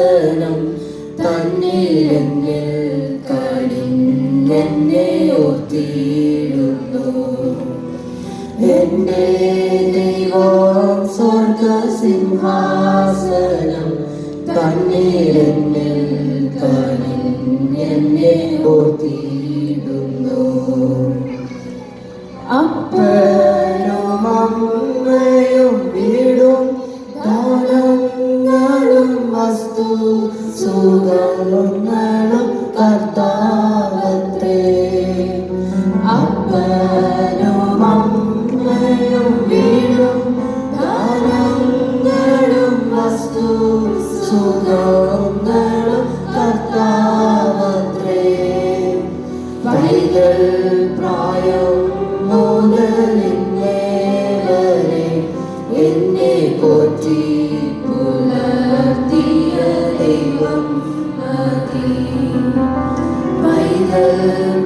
സിംഹാസനം തന്നിലെന്നിൽ കടിഞ്ഞെന്നെ ഓർത്തിയിടുന്നു എന്റെ ദൈവം സ്വർഗ സിംഹാസനം തന്നിലെന്നിൽ കടിഞ്ഞെന്നെ ഓർത്തിയിടുന്നു അപ്പനും വസ്തു സുഖങ്ങളും കർത്താവത്രേ. അപ്പനും അമ്മയും വീടും ദാനങ്ങളും വസ്തു സുഖങ്ങളും കർത്താവത്രേ. പൈതൽ പ്രായം മുതലിന്നേ വരെ എന്നെ പോറ്റി ദൈവം മതി. പൈതൽ പ്രായം